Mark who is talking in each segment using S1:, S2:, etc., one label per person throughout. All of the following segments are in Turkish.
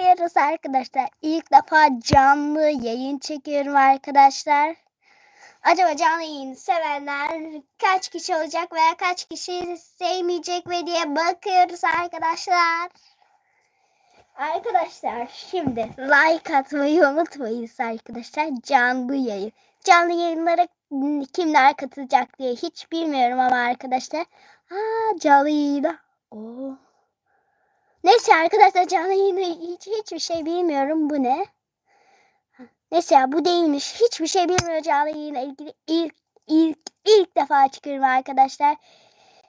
S1: yapıyoruz arkadaşlar. İlk defa canlı yayın çekiyorum arkadaşlar. Acaba canlı yayını sevenler kaç kişi olacak veya kaç kişi sevmeyecek ve diye bakıyoruz arkadaşlar. Arkadaşlar şimdi like atmayı unutmayın arkadaşlar. Canlı yayın. Canlı yayınlara kimler katılacak diye hiç bilmiyorum ama arkadaşlar. Aa canlı yayına. Oo. Neyse arkadaşlar canlı yayını hiç hiçbir şey bilmiyorum. Bu ne? Neyse ya bu değilmiş. Hiçbir şey bilmiyorum canlı yayına ilgili. İlk, ilk, ilk defa çıkıyorum arkadaşlar.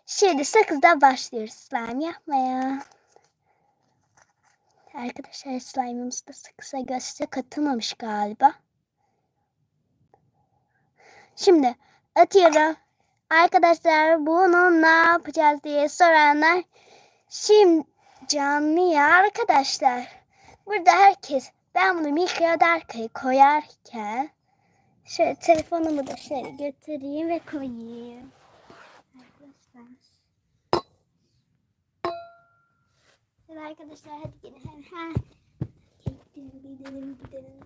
S1: Şimdi sakızdan başlıyoruz slime yapmaya. Arkadaşlar slime'ımız da sakıza göster katılmamış galiba. Şimdi atıyorum. Arkadaşlar bunu ne yapacağız diye soranlar. Şimdi canlı ya arkadaşlar. Burada herkes ben bunu mikrodalgaya koyarken şöyle telefonumu da şöyle götüreyim ve koyayım. Arkadaşlar. Evet arkadaşlar hadi gelin. Ha, ha. Gidelim gidelim gidelim.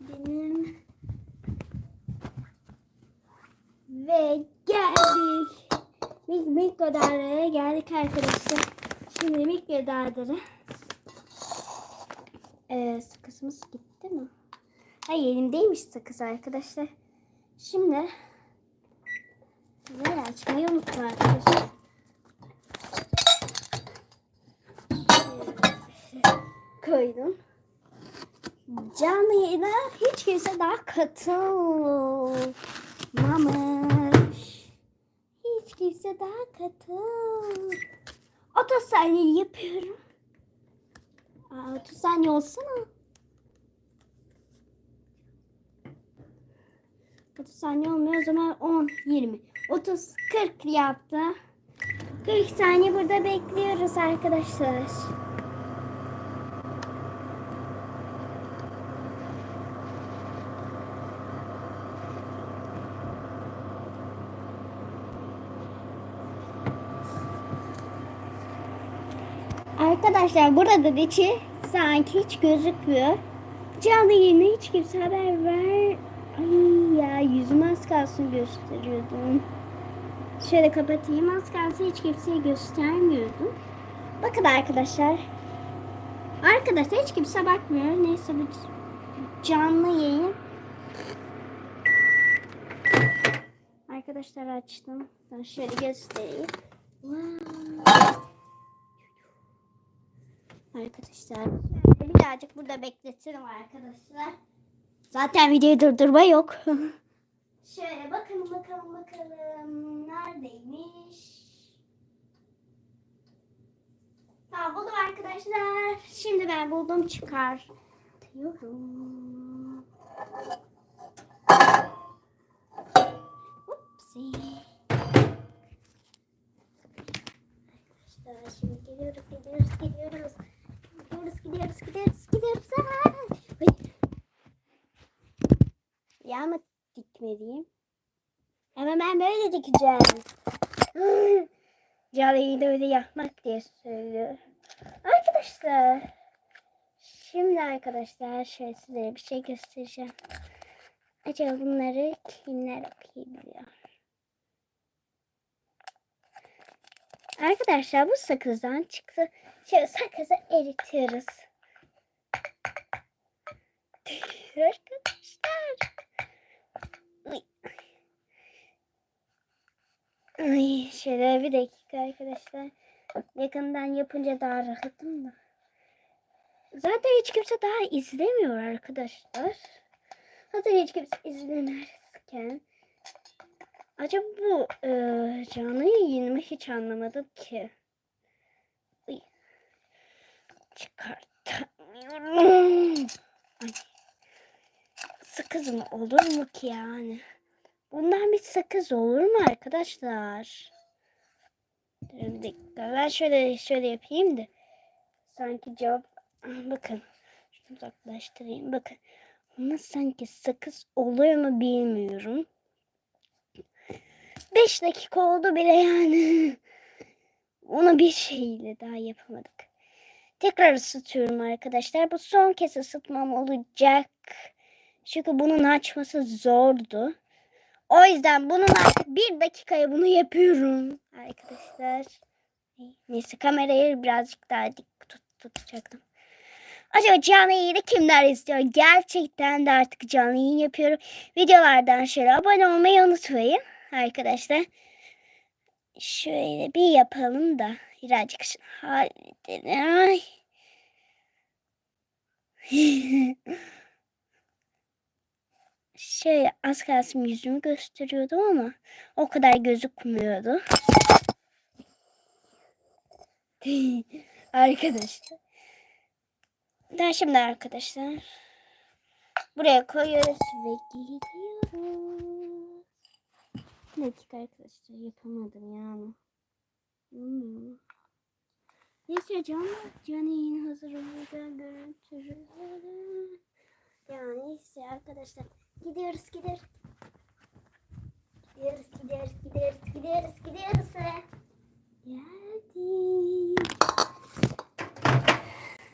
S1: Gidelim. Ve geldik. Mikrodalgaya geldik arkadaşlar. Şimdi mikrodalgada ee, sakızımız gitti mi? Hayır elimdeymiş sakız arkadaşlar. Şimdi Böyle açmayı unuttum arkadaşlar. Koydum. Canlı yayına hiç kimse daha katılmamış. Hiç kimse daha katıl. 30 saniye yapıyorum. Aa, 30 saniye olsana. 30 saniye olmuyor o zaman 10, 20, 30, 40 yaptı. 40 saniye burada bekliyoruz arkadaşlar. Arkadaşlar burada içi sanki hiç gözükmüyor. Canlı yayına hiç kimse haber ver. Ay ya yüzüm az kalsın gösteriyordum. Şöyle kapatayım az kalsın hiç kimseye göstermiyordum. Bakın arkadaşlar. Arkadaşlar hiç kimse bakmıyor. Neyse bu canlı yayın. Arkadaşlar açtım. Ben şöyle göstereyim. Wow. Arkadaşlar birazcık burada bekletelim arkadaşlar. Zaten videoyu durdurma yok. şöyle bakalım bakalım bakalım neredeymiş. Tamam buldum arkadaşlar. Şimdi ben buldum çıkartıyorum. Upsi. Arkadaşlar şimdi geliyoruz geliyoruz geliyoruz. Gidiyoruz, gidiyoruz, gidiyoruz, gidiyoruz. Ay. Ya mı dikmeliyim? Ama ben böyle dikeceğim. Canlıyı da öyle yapmak diye söylüyor. Arkadaşlar. Şimdi arkadaşlar şöyle size bir şey göstereceğim. Acaba bunları kimler okuyabiliyor? Arkadaşlar bu sakızdan çıktı. Şöyle sakızı eritiyoruz. Arkadaşlar. Ay, şöyle bir dakika arkadaşlar. Yakından yapınca daha rahatım da. Zaten hiç kimse daha izlemiyor arkadaşlar. Zaten hiç kimse izlemezken. Acaba bu e, canlı yayın mı hiç anlamadım ki. Çıkartamıyorum. Ay. Sakız mı olur mu ki yani? Bundan bir sakız olur mu arkadaşlar? Bir dakika ben şöyle şöyle yapayım da. Sanki cevap bakın. Şunu uzaklaştırayım bakın. Ama sanki sakız oluyor mu bilmiyorum. 5 dakika oldu bile yani. Onu bir şeyle daha yapamadık. Tekrar ısıtıyorum arkadaşlar. Bu son kez ısıtmam olacak. Çünkü bunun açması zordu. O yüzden bunun artık bir dakikaya bunu yapıyorum. Arkadaşlar. Neyse kamerayı birazcık daha dik tut, tutacaktım. Acaba canlı yayını kimler istiyor? Gerçekten de artık canlı yayın yapıyorum. Videolardan şöyle abone olmayı unutmayın arkadaşlar. Şöyle bir yapalım da birazcık halledelim. Ay. Şöyle az kalsın yüzümü gösteriyordum ama o kadar gözükmüyordu. arkadaşlar. Ben şimdi arkadaşlar buraya koyuyoruz ve gidiyoruz. Bir dakika arkadaşlar yapamadım yani. Hmm. Neyse canlı canı yine hazır olunca görüntüleri. Yani neyse arkadaşlar gidiyoruz gidiyoruz. Gidiyoruz gidiyoruz gidiyoruz gidiyoruz gidiyoruz. Geldik.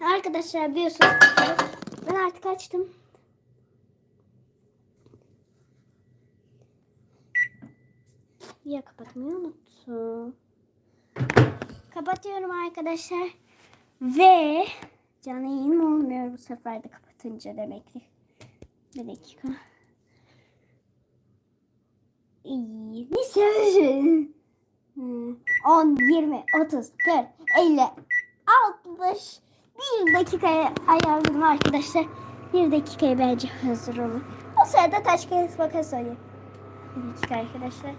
S1: Arkadaşlar biliyorsunuz ben artık açtım. Ya kapatmayı unuttum. Kapatıyorum arkadaşlar. Ve canlı yayınım olmuyor bu sefer de kapatınca demektir. Bir dakika. İyi. Ne sözü? 10, 20, 30, 40, 50, 60. Bir dakikaya ayarladım arkadaşlar. Bir dakikaya bence hazır olun. O sırada taş kağıt makas oynayayım. Dakika arkadaşlar.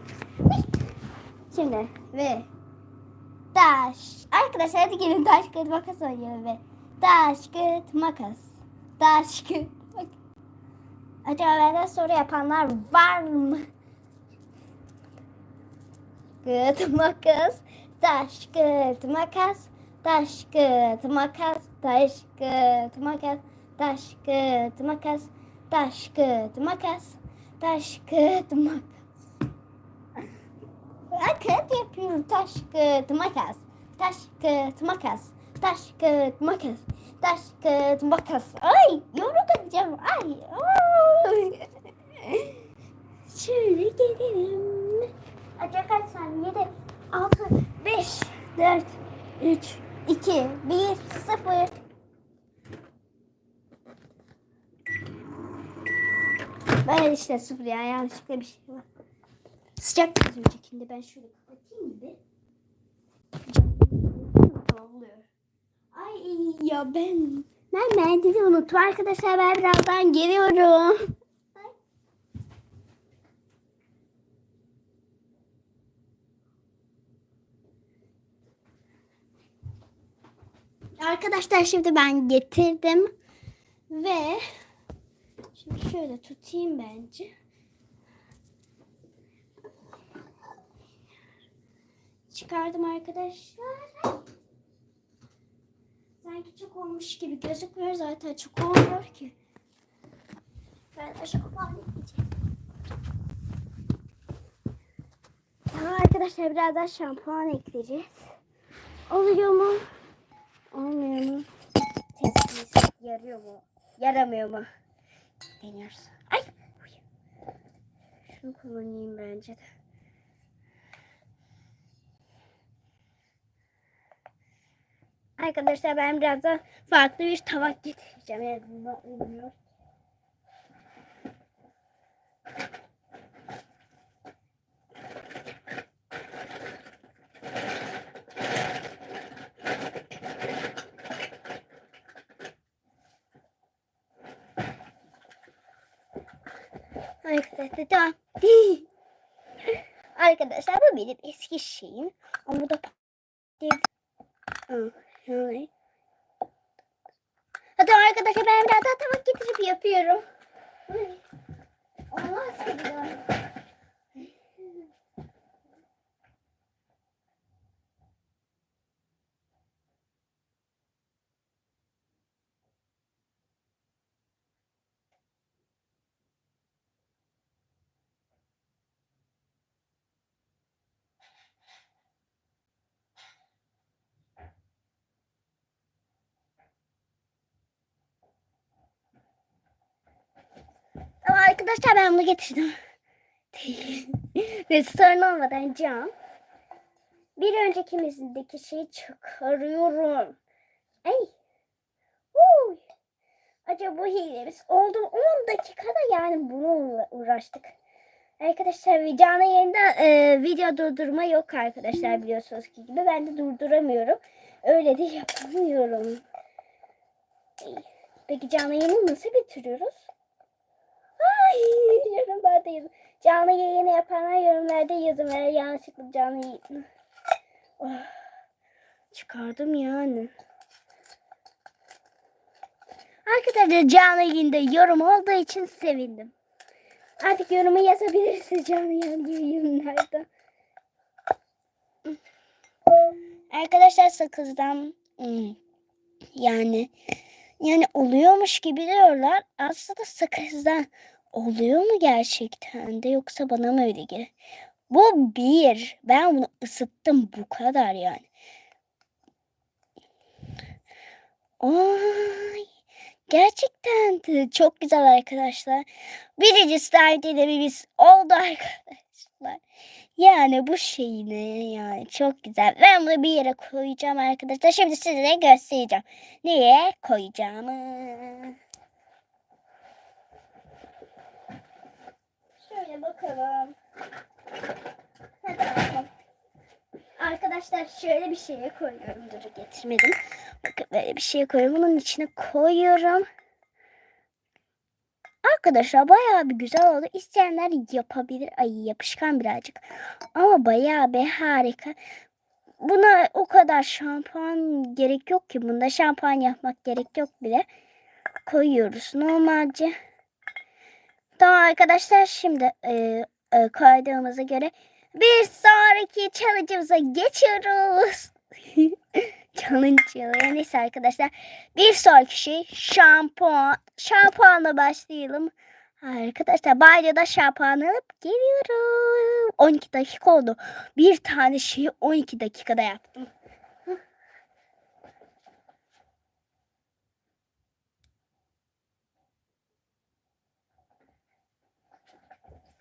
S1: Şimdi ve taş. Arkadaşlar hadi gelin taş kağıt makas oynayalım ve taş kağıt makas. Taş kağıt makas. Acaba benden soru yapanlar var mı? Kağıt makas. Taş kağıt makas. Taş kağıt makas. Taş kağıt makas. Taş kağıt makas. Taş kağıt makas. Taş kağıt makas. Kağıt yapıyorum. Taş kağıt makas. Taş kağıt makas. Taş kağıt makas. Taş kağıt makas. Ay yumruk atacağım. Ay. ay. Şöyle gelelim. Acaba kaç saniye? 7, 6, 5, 4, 3, 2, 1, 0. Ben işte sıfır ya yanlışlıkla bir şey var. Sıcak gözüm çekildi. Ben şöyle kapatayım. Oluyor. Ay ya ben ben mendili unuttum. Arkadaşlar ben birazdan geliyorum. Arkadaşlar şimdi ben getirdim ve şimdi şöyle tutayım bence. Çıkardım arkadaşlar. Sanki çok olmuş gibi gözükmüyor zaten çok olmuyor ki. Ben şampuan ekleyeceğim. Tamam arkadaşlar birazdan şampuan ekleyeceğiz. Oluyor mu? Olmuyor mu? Yarıyor mu? Yaramıyor mu? Deniyoruz. Ay! Şunu kullanayım bence de. Arkadaşlar ben birazdan farklı bir tabak getireceğim. Yani bunda olmuyor. Arkadaşlar tamam. Arkadaşlar bu benim eski şeyim. Ama bu da. Hadi arkadaşlar ben biraz daha tabak getirip yapıyorum. Olmaz ki bu. Arkadaşlar ben bunu getirdim. Ve sorun olmadan cam. Bir öncekimizdeki şeyi çıkarıyorum. Ay. Uy. Acaba bu hilemiz oldu mu? 10 dakikada yani bununla uğraştık. Arkadaşlar videonun yerinde e, video durdurma yok arkadaşlar biliyorsunuz ki gibi. Ben de durduramıyorum. Öyle de yapamıyorum. Peki canlı yayını nasıl bitiriyoruz? Yorumlarda yazın. Canlı yayını yapanlar yorumlarda yazın. Veya yanlışlıkla canlı yayını. Oh, çıkardım yani. Arkadaşlar canlı yayında yorum olduğu için sevindim. Artık yorumu yazabilirsiniz canlı yayınlarda. Arkadaşlar sakızdan hmm, yani yani oluyormuş gibi diyorlar. Aslında sakızdan oluyor mu gerçekten de yoksa bana mı öyle geliyor? Bu bir. Ben bunu ısıttım bu kadar yani. Ay, gerçekten de çok güzel arkadaşlar. Birinci biz oldu arkadaşlar. Yani bu şey ne yani çok güzel. Ben bunu bir yere koyacağım arkadaşlar. Şimdi size göstereceğim. Neye koyacağımı. Şöyle bakalım. Hadi bakalım. Arkadaşlar şöyle bir şeye koyuyorum. Dur getirmedim. Bakın böyle bir şeye koyuyorum. Bunun içine koyuyorum. Arkadaşlar bayağı bir güzel oldu. İsteyenler yapabilir. Ay yapışkan birazcık. Ama bayağı bir harika. Buna o kadar şampuan gerek yok ki. Bunda şampuan yapmak gerek yok bile. Koyuyoruz normalce. Tamam arkadaşlar şimdi e, e, koyduğumuza göre bir sonraki challenge'ımıza geçiyoruz. Challenge. Neyse arkadaşlar. Bir sonraki şey şampuan. Şampuanla başlayalım. Arkadaşlar banyoda şampuan alıp geliyorum. 12 dakika oldu. Bir tane şeyi 12 dakikada yaptım.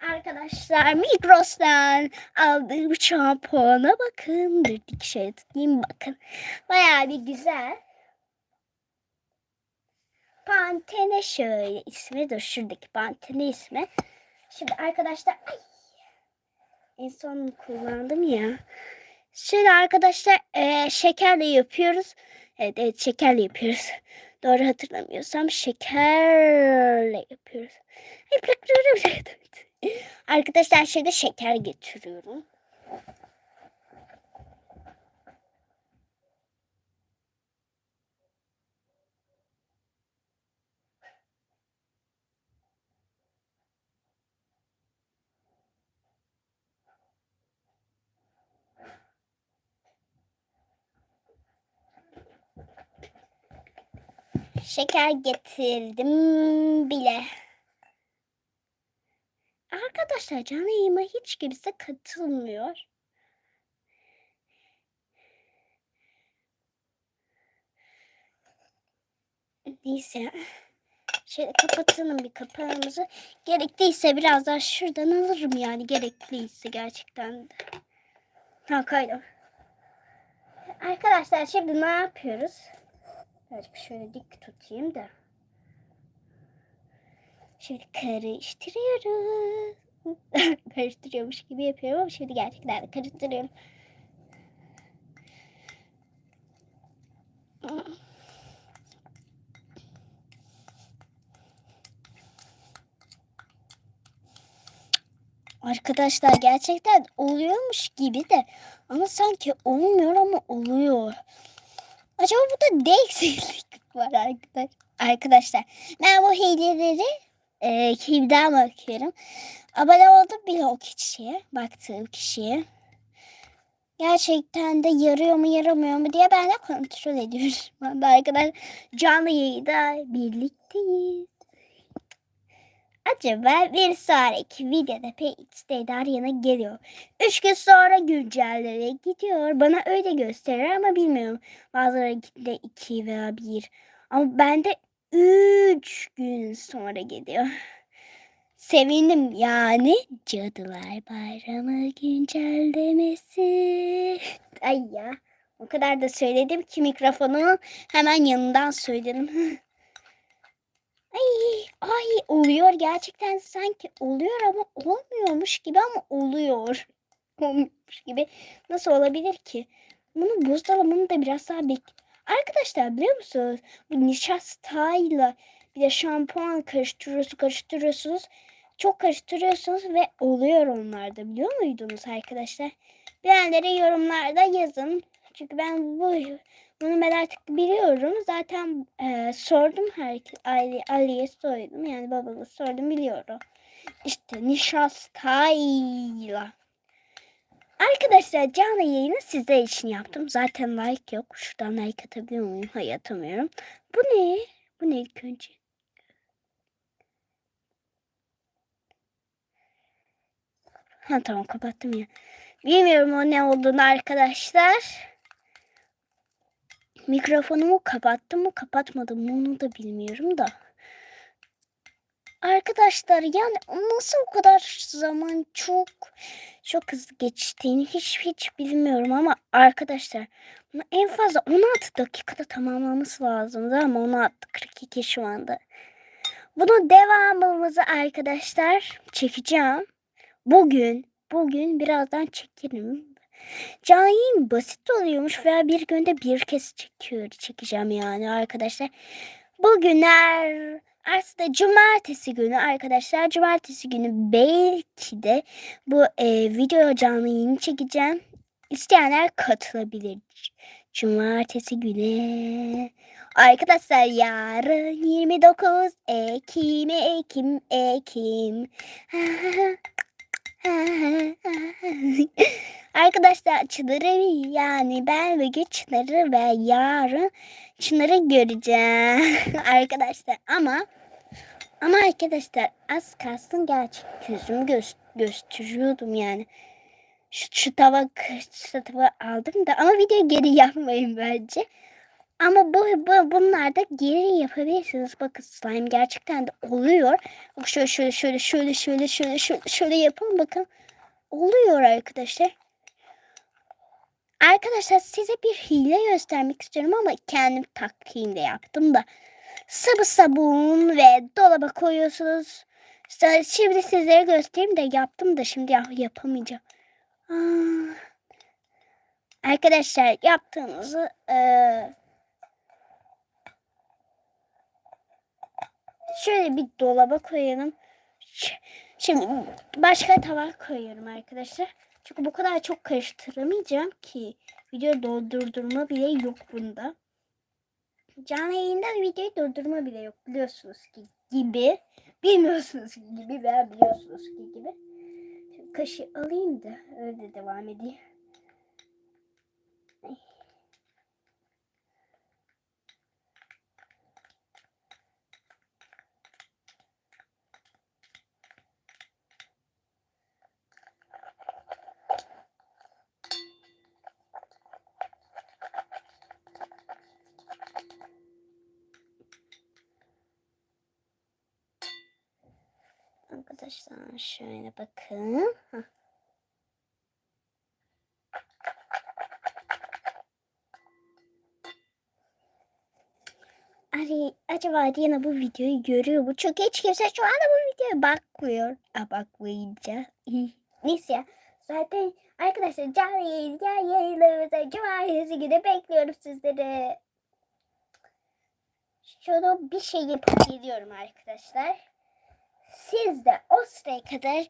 S1: Arkadaşlar Migros'tan aldığım şampuana bakın. Dur dikişe tutayım bakın. Bayağı bir güzel. Pantene şöyle ismi. Dur şuradaki Pantene ismi. Şimdi arkadaşlar ay, en son kullandım ya. Şimdi arkadaşlar e, şekerle yapıyoruz. Evet, evet şekerle yapıyoruz. Doğru hatırlamıyorsam şekerle yapıyoruz. Arkadaşlar şimdi şeker getiriyorum. Şeker getirdim bile. Arkadaşlar canlı yayıma hiç kimse katılmıyor. Neyse. Şöyle kapatalım bir kapağımızı. Gerekliyse biraz daha şuradan alırım yani. Gerekliyse gerçekten. Ha kaydım. Arkadaşlar şimdi ne yapıyoruz? Birazcık şöyle dik tutayım da. Şimdi karıştırıyoruz. Karıştırıyormuş gibi yapıyorum ama şimdi gerçekten de karıştırıyorum. Arkadaşlar gerçekten oluyormuş gibi de ama sanki olmuyor ama oluyor. Acaba burada ne eksiklik var arkadaşlar? Arkadaşlar ben bu hileleri e, kimden bakıyorum. Abone oldum bile o kişiye. Baktığım kişiye. Gerçekten de yarıyor mu yaramıyor mu diye ben de kontrol ediyorum. Ben de arkadaşlar canlı yayında birlikteyiz. Acaba bir sonraki videoda PX'de Aryana geliyor. Üç gün sonra güncellere gidiyor. Bana öyle gösterir ama bilmiyorum. Bazılarında iki veya bir. Ama bende üç gün sonra geliyor. sevindim yani Cadılar Bayramı güncellemesi. Ay ya o kadar da söyledim ki mikrofonu hemen yanından söyledim. Ay, ay oluyor gerçekten sanki oluyor ama olmuyormuş gibi ama oluyor. Olmuyormuş gibi. Nasıl olabilir ki? Bunu buzdolabını da biraz daha bek... Arkadaşlar biliyor musunuz? Bu nişastayla bir de şampuan karıştırıyorsunuz, karıştırıyorsunuz. Çok karıştırıyorsunuz ve oluyor onlarda. Biliyor muydunuz arkadaşlar? Bilenlere yorumlarda yazın. Çünkü ben bu bunu ben artık biliyorum. Zaten e, sordum her Ali, Ali'ye sordum. Yani babama sordum biliyorum. İşte nişastayla. Arkadaşlar canlı yayını sizler için yaptım. Zaten like yok. Şuradan like atabiliyor muyum? Hayır atamıyorum. Bu ne? Bu ne ilk önce? Ha tamam kapattım ya. Bilmiyorum o ne olduğunu arkadaşlar. Mikrofonumu kapattım mı kapatmadım mı onu da bilmiyorum da. Arkadaşlar yani nasıl o kadar zaman çok çok hızlı geçtiğini hiç hiç bilmiyorum ama arkadaşlar en fazla 16 dakikada tamamlaması lazımdı ama 16 42 şu anda. Bunu devamımızı arkadaşlar çekeceğim. Bugün bugün birazdan çekerim. Canlı yayın basit oluyormuş veya bir günde bir kez çekiyor çekeceğim yani arkadaşlar. Bugünler aslında cumartesi günü arkadaşlar cumartesi günü belki de bu e, video canlı yayını çekeceğim. İsteyenler katılabilir. Cumartesi günü. Arkadaşlar yarın 29 Ekim Ekim Ekim. Arkadaşlar Çınar'ı yani ben ve Çınar'ı ve yarın Çınar'ı göreceğim arkadaşlar ama ama arkadaşlar az kalsın gerçek yüzümü gö gösteriyordum yani. Şu, şu tava şu tava aldım da ama video geri yapmayın bence. Ama bu, bu bunlar da geri yapabilirsiniz. Bakın slime gerçekten de oluyor. Bak şöyle şöyle şöyle şöyle şöyle şöyle şöyle, şöyle yapın bakın. Oluyor arkadaşlar. Arkadaşlar size bir hile göstermek istiyorum ama kendim taktiğimle yaptım da. Sıvı sabun ve dolaba koyuyorsunuz. Şimdi sizlere göstereyim de yaptım da şimdi yapamayacağım. Aa. Arkadaşlar yaptığınızı e, şöyle bir dolaba koyalım. Şimdi başka tabak koyuyorum arkadaşlar. Çünkü bu kadar çok karıştıramayacağım ki. Video doldurdurma bile yok bunda. Canlı yayında videoyu durdurma bile yok biliyorsunuz ki gibi. Bilmiyorsunuz ki gibi veya biliyorsunuz ki gibi. Şimdi kaşı alayım da öyle devam edeyim. Arkadaşlar şöyle bakın. Heh. Ari, acaba Diana bu videoyu görüyor mu? Çünkü hiç kimse şu anda bu videoya bakmıyor. A bakmayınca. Neyse ya. Zaten arkadaşlar canlı yayın, canlı yayınlarımıza cumartesi günü bekliyorum sizleri. Şunu bir şey yapıp geliyorum arkadaşlar. Siz de o sıraya kadar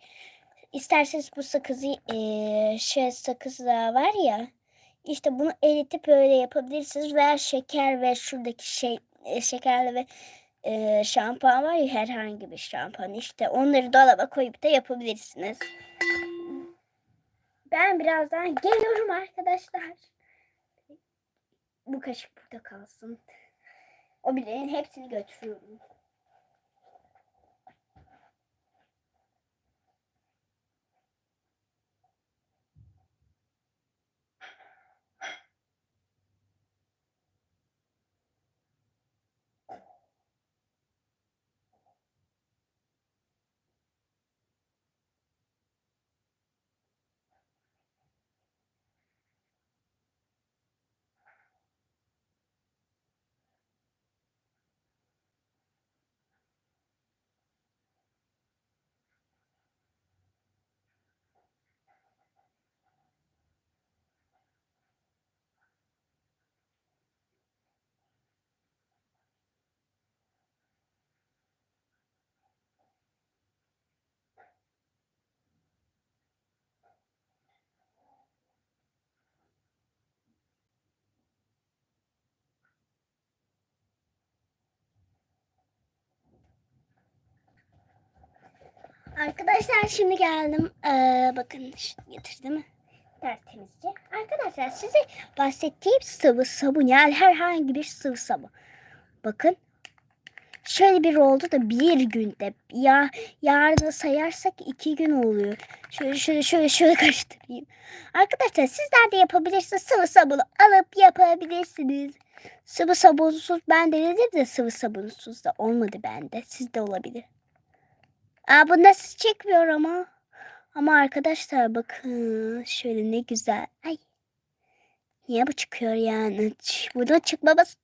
S1: isterseniz bu sakızı e, şey sakızı var ya işte bunu eritip öyle yapabilirsiniz veya şeker ve şuradaki şey e, şekerli ve e, şampuan var ya herhangi bir şampuan işte onları dolaba koyup da yapabilirsiniz. Ben birazdan geliyorum arkadaşlar. Bu kaşık burada kalsın. O bileğin hepsini götürüyorum. Arkadaşlar şimdi geldim. Ee, bakın getirdim mi? Tertemizce. Arkadaşlar size bahsettiğim sıvı sabun yani herhangi bir sıvı sabun. Bakın. Şöyle bir oldu da bir günde ya yarını sayarsak iki gün oluyor. Şöyle şöyle şöyle şöyle karıştırayım. Arkadaşlar sizler de yapabilirsiniz. Sıvı sabunu alıp yapabilirsiniz. Sıvı sabunsuz ben denedim de sıvı sabunsuz da olmadı bende. Sizde olabilir. Aa bu nasıl çekmiyor ama. Ama arkadaşlar bakın şöyle ne güzel. Ay. Niye bu çıkıyor yani? Bunun çıkmaması.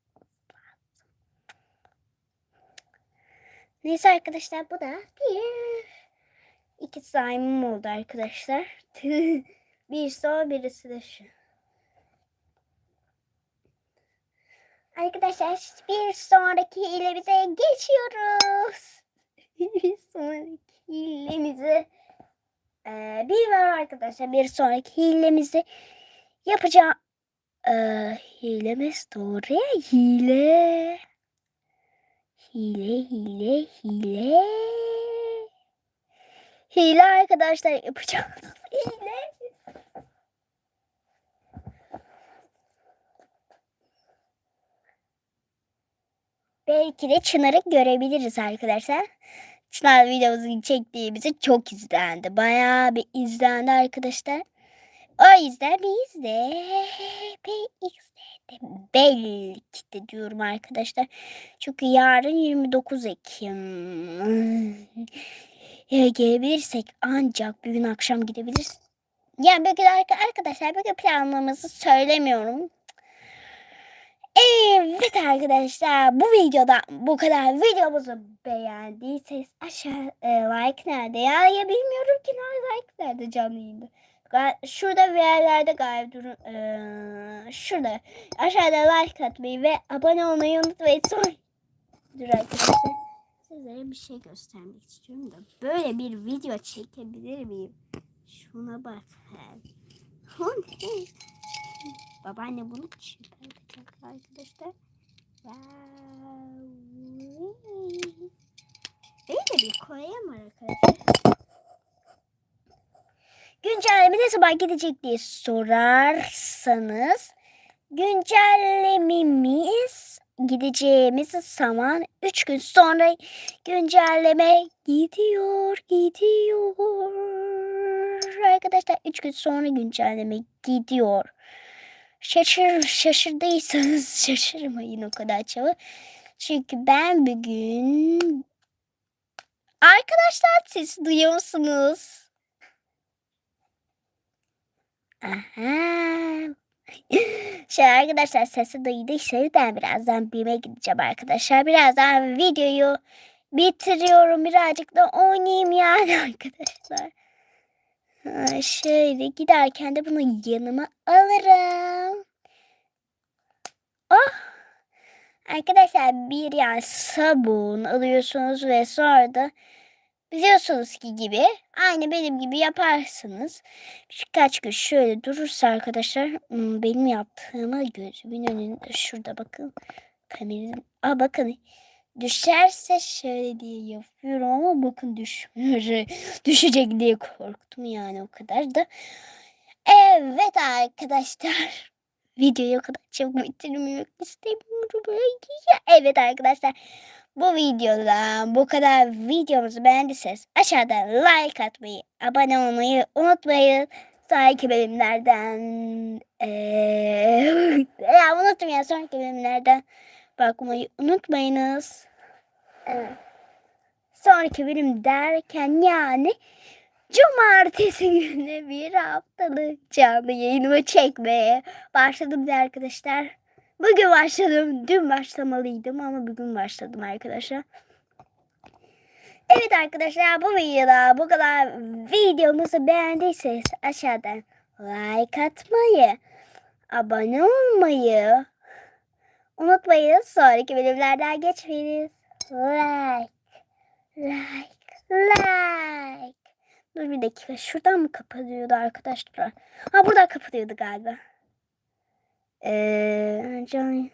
S1: Neyse arkadaşlar bu da bir. İki slime'ım oldu arkadaşlar. bir son birisi de şu. Arkadaşlar bir sonraki hilemize geçiyoruz. Bir sonraki hilemize ee, bir var arkadaşlar bir sonraki hilemizi yapacağım. Ee, hilemiz doğru hile. Hile hile hile. Hile arkadaşlar yapacağız. Hile. Belki de Çınar'ı görebiliriz arkadaşlar. Çınar videomuzu çektiğimizi çok izlendi. Bayağı bir izlendi arkadaşlar. O yüzden biz de. Belki de diyorum arkadaşlar. Çünkü yarın 29 Ekim. Ya gelebilirsek ancak bugün akşam gidebiliriz. Yani bugün arka- arkadaşlar bugün planlamamızı söylemiyorum. Evet arkadaşlar bu videoda bu kadar videomuzu beğendiyseniz aşağı e, like nerede ya ya bilmiyorum ki like nerede canlı yayında. Şurada bir yerlerde galiba durun. e, şurada aşağıda like atmayı ve abone olmayı unutmayın. Sonra dur arkadaşlar sizlere bir şey göstermek istiyorum da böyle bir video çekebilir miyim? Şuna bak. Ne? Babaanne bunu çıkartacak arkadaşlar. Wow. Böyle bir koyayım arkadaşlar. Güncelleme ne zaman gidecek diye sorarsanız güncellememiz gideceğimiz zaman 3 gün sonra güncelleme gidiyor gidiyor arkadaşlar 3 gün sonra güncelleme gidiyor şaşır şaşırdıysanız şaşırmayın o kadar çabuk çünkü ben bugün arkadaşlar siz duyuyor musunuz? Aha. Şey arkadaşlar sesi duyduysanız ben birazdan BİM'e gideceğim arkadaşlar. Birazdan videoyu bitiriyorum. Birazcık da oynayayım yani arkadaşlar. Ha, şöyle giderken de bunu yanıma alırım. Oh. Arkadaşlar bir yani sabun alıyorsunuz ve sonra da biliyorsunuz ki gibi aynı benim gibi yaparsınız. Birkaç gün şöyle durursa arkadaşlar hmm, benim yaptığıma gözümün önünde şurada bakın kameranın Aa bakın düşerse şöyle diye yapıyorum ama bakın düşmüyor. Düşecek diye korktum yani o kadar da. Evet arkadaşlar. Videoyu o kadar çabuk bitirmek istemiyorum. Evet arkadaşlar. Bu videoda bu kadar videomuzu beğendiyseniz aşağıdan like atmayı, abone olmayı unutmayın. Sonraki bölümlerden eee ya ya sonraki bölümlerden bakmayı unutmayınız. Evet. Sonraki bölüm derken yani cumartesi günü bir haftalık canlı yayınımı çekmeye başladım da arkadaşlar. Bugün başladım. Dün başlamalıydım ama bugün başladım arkadaşlar. Evet arkadaşlar bu videoda bu kadar videomuzu beğendiyseniz aşağıdan like atmayı, abone olmayı unutmayın. Sonraki bölümlerden geçmeyiniz. Like, like, like. Dur bir dakika şuradan mı kapatıyordu arkadaşlar? Ha buradan kapatıyordu galiba. Eee, can-